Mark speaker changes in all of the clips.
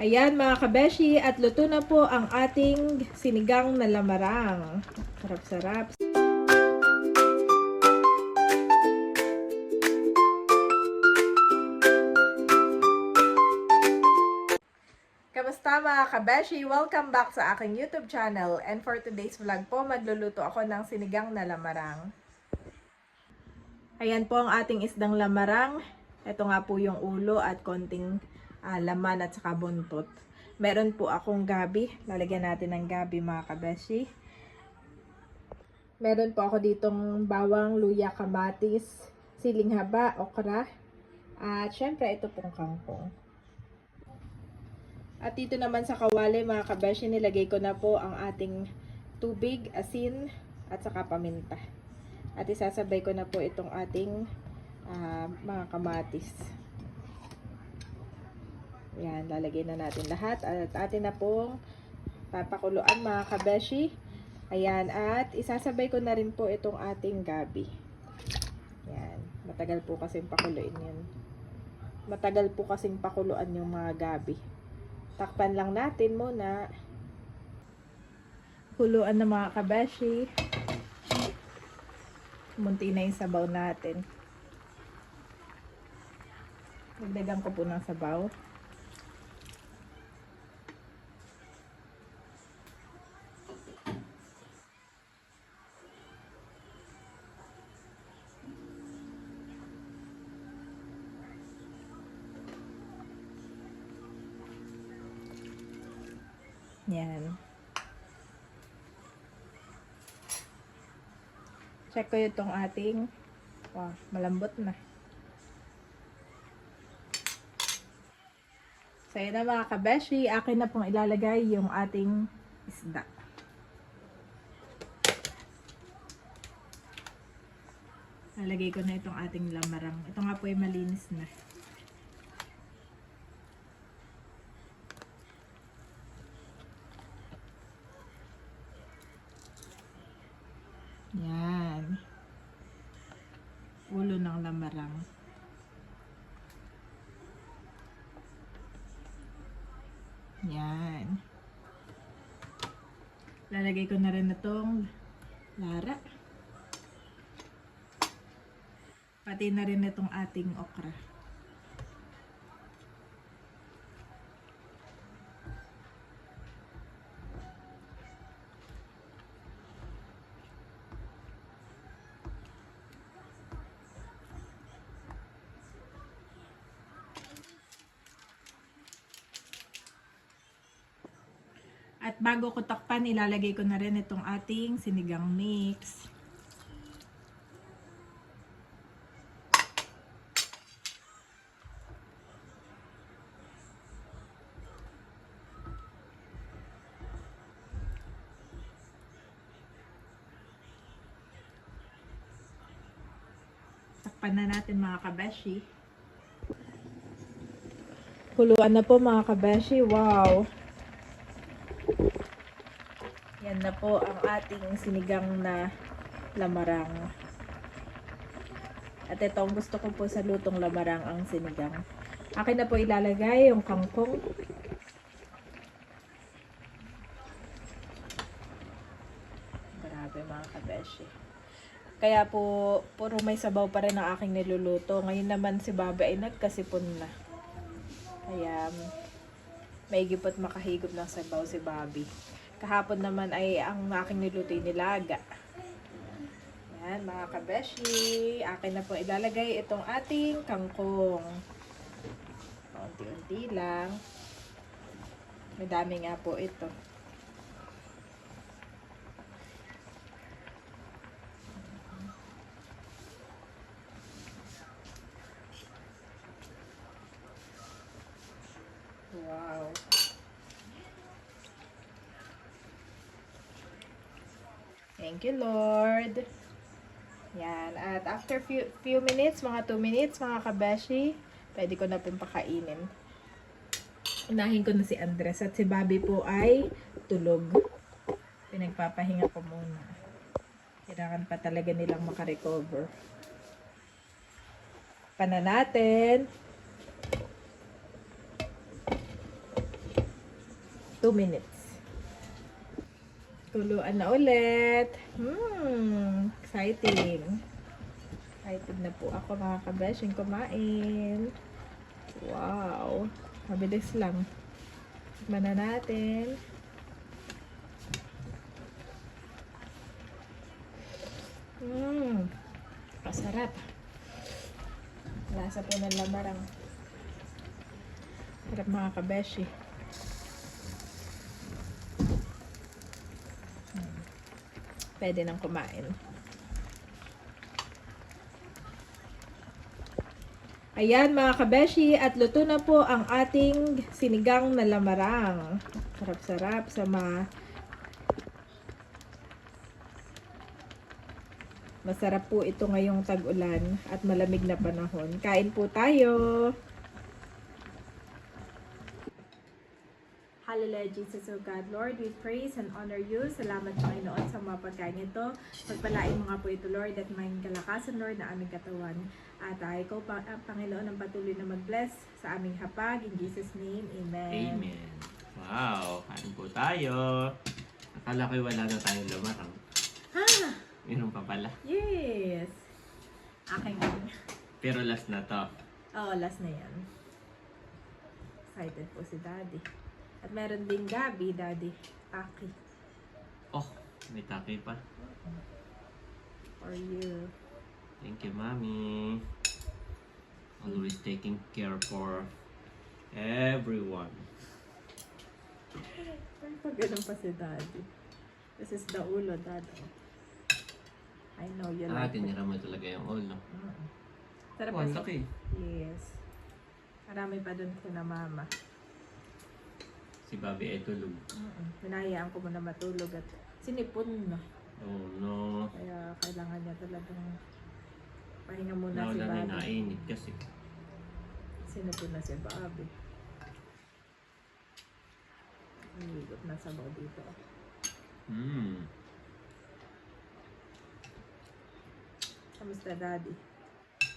Speaker 1: Ayan mga kabeshi, at luto na po ang ating sinigang na lamarang. Sarap-sarap. Kamusta mga kabeshi? Welcome back sa aking YouTube channel. And for today's vlog po, magluluto ako ng sinigang na lamarang. Ayan po ang ating isdang lamarang. Ito nga po yung ulo at konting ah, laman at saka buntot. Meron po akong gabi. Lalagyan natin ng gabi mga kabeshi. Meron po ako ditong bawang, luya, kamatis, siling haba, okra. At syempre ito pong kangkong. At dito naman sa kawali mga kabeshi, nilagay ko na po ang ating tubig, asin, at saka paminta. At isasabay ko na po itong ating ah, mga kamatis. Yan, lalagay na natin lahat. At atin na pong papakuluan mga kabeshi. Ayan, at isasabay ko na rin po itong ating gabi. Yan, matagal po kasing pakuluin yan. Matagal po kasing pakuluan yung mga gabi. Takpan lang natin muna. Kuluan na mga kabeshi. Munti na yung sabaw natin. Dagdagan ko po ng sabaw. Yan. Check ko itong ating wow, malambot na. So, yun na mga kabeshi. Akin na pong ilalagay yung ating isda. Lalagay ko na itong ating lamarang. Ito nga po ay malinis na. Ulo ng lamarang. Yan. Lalagay ko na rin itong lara. Pati na rin itong ating okra. At bago ko takpan, ilalagay ko na rin itong ating sinigang mix. Takpan na natin mga kabeshi. Huluan na po mga kabeshi. Wow! Yan na po ang ating sinigang na lamarang. At ito ang gusto ko po sa lutong lamarang ang sinigang. Akin na po ilalagay yung kangkong. Grabe mga kabeshi. Kaya po, puro may sabaw pa rin ang aking niluluto. Ngayon naman si Baba ay nagkasipon na. Kaya, may gipot makahigop ng sabaw si Bobby. Kahapon naman ay ang aking niluto ay nilaga. Yan, mga kabeshi. Akin na po ilalagay itong ating kangkong. Unti-unti lang. Madami nga po ito. Wow. Thank you, Lord. Yan. At after few, few minutes, mga 2 minutes, mga kabeshi, pwede ko na pong pakainin. Unahin ko na si Andres at si Bobby po ay tulog. Pinagpapahinga ko muna. Kailangan pa talaga nilang makarecover. Pana natin. 2 minutes. Kuluan na ulit. Hmm, exciting. Excited na po ako mga kabeshing kumain. Wow. Mabilis lang. Tikman na natin. Mmm. Masarap. Lasa po ng lamarang. Sarap mga kabeshi. Hmm. Pwede nang kumain. Ayan mga kabeshi, at luto na po ang ating sinigang na lamarang. Sarap-sarap sa mga Masarap po ito ngayong tag-ulan at malamig na panahon. Kain po tayo! Hallelujah, Jesus, O God. Lord, we praise and honor you. Salamat, Panginoon, sa mga pagkain ito. Pagpalain mo nga po ito, Lord, at may kalakasan, Lord, na aming katawan. At uh, ikaw, pa, ah, Panginoon, ang patuloy na mag-bless sa aming hapag. In Jesus' name, Amen.
Speaker 2: Amen. Wow, kain po tayo. Akala ko'y wala na tayong lamarang.
Speaker 1: Ha!
Speaker 2: Meron pa pala.
Speaker 1: Yes! Aking
Speaker 2: Pero last na to.
Speaker 1: Oo, last na yan. Excited po si Daddy. At meron ding Gabi, Daddy. Aki.
Speaker 2: Oh, may taki pa.
Speaker 1: For you.
Speaker 2: Thank you, Mommy. Always taking care for everyone.
Speaker 1: Ay, pag ganun pa si Daddy. This is the ulo, Daddy. I know you
Speaker 2: Ah,
Speaker 1: like it.
Speaker 2: tinira mo talaga yung ulo.
Speaker 1: Sarap
Speaker 2: Oh, ang
Speaker 1: kasi.
Speaker 2: laki.
Speaker 1: Yes. Marami pa dun na mama.
Speaker 2: Si Bobby ay tulog.
Speaker 1: Mm Hinahayaan ko muna matulog at sinipon na.
Speaker 2: Oh no.
Speaker 1: Kaya kailangan niya talagang pahinga muna si
Speaker 2: Nawala na
Speaker 1: Bobby.
Speaker 2: nainit kasi.
Speaker 1: Sinipon na si Bobby. Higop na sabaw dito.
Speaker 2: Hmm.
Speaker 1: Kamusta daddy?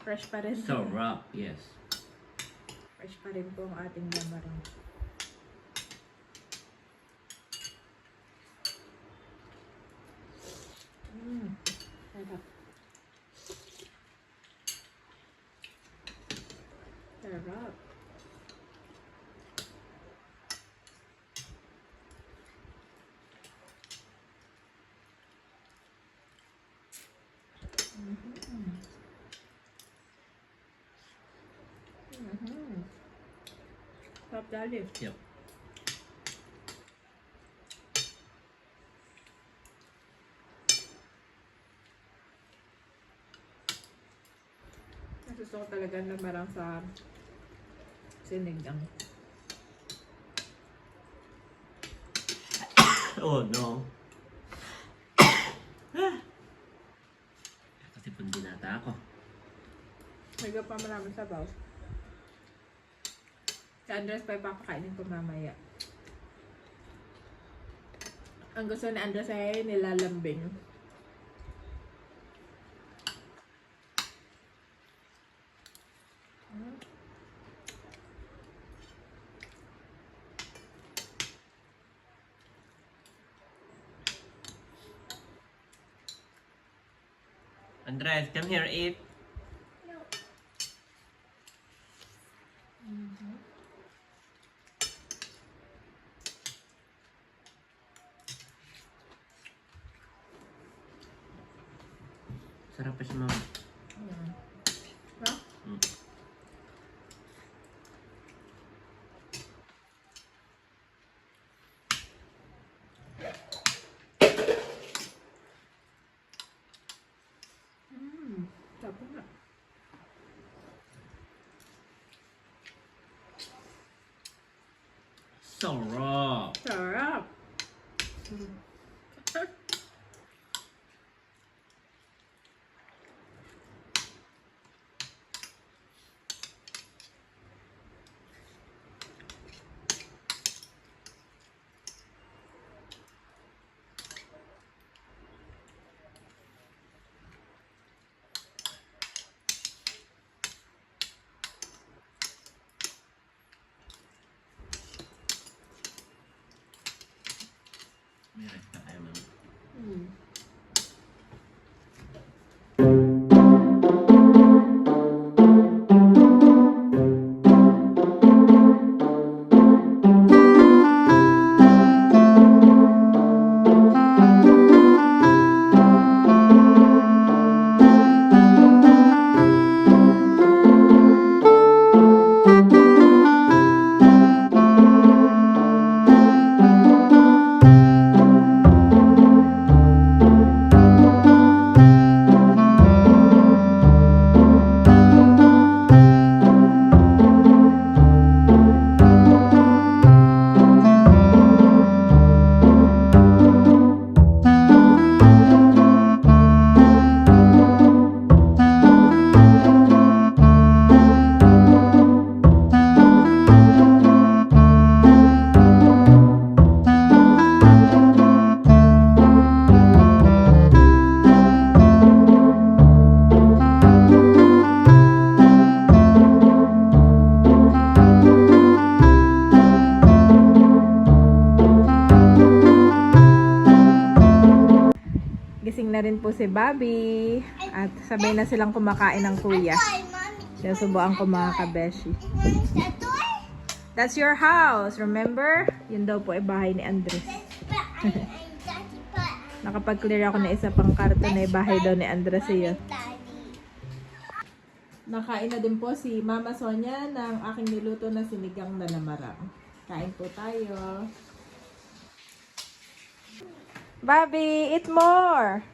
Speaker 1: Fresh pa rin.
Speaker 2: So rough, yes.
Speaker 1: Fresh pa rin po ang ating lamarang. Mm, sarap. Sarap. Mhm. Mhm. Sarap dali.
Speaker 2: Yep.
Speaker 1: Gusto ko talaga na marang sa sinigang.
Speaker 2: Oh no. Kasi pundinata ako.
Speaker 1: May pa marami sabaw. Si Andres pa ipapakainin ko mamaya. Ang gusto ni Andres ay nilalambing.
Speaker 2: Andres, come here, eat. Sarap pa si mama.
Speaker 1: Mm. No?
Speaker 2: Mm.
Speaker 1: Mm. Sarap.
Speaker 2: Sarap!
Speaker 1: Sarap! Si Bobby. At sabay na silang kumakain ng kuya.
Speaker 3: Mommy.
Speaker 1: Sinusubuan ko mga kabeshi. That's your house, remember? Yun daw po ay bahay ni Andres. Nakapag-clear ako na isa pang karton na bahay daw ni Andres yun.
Speaker 3: daddy.
Speaker 1: Nakain na din po si Mama Sonia ng aking niluto na sinigang na lamarang. Kain po tayo. Bobby, eat more!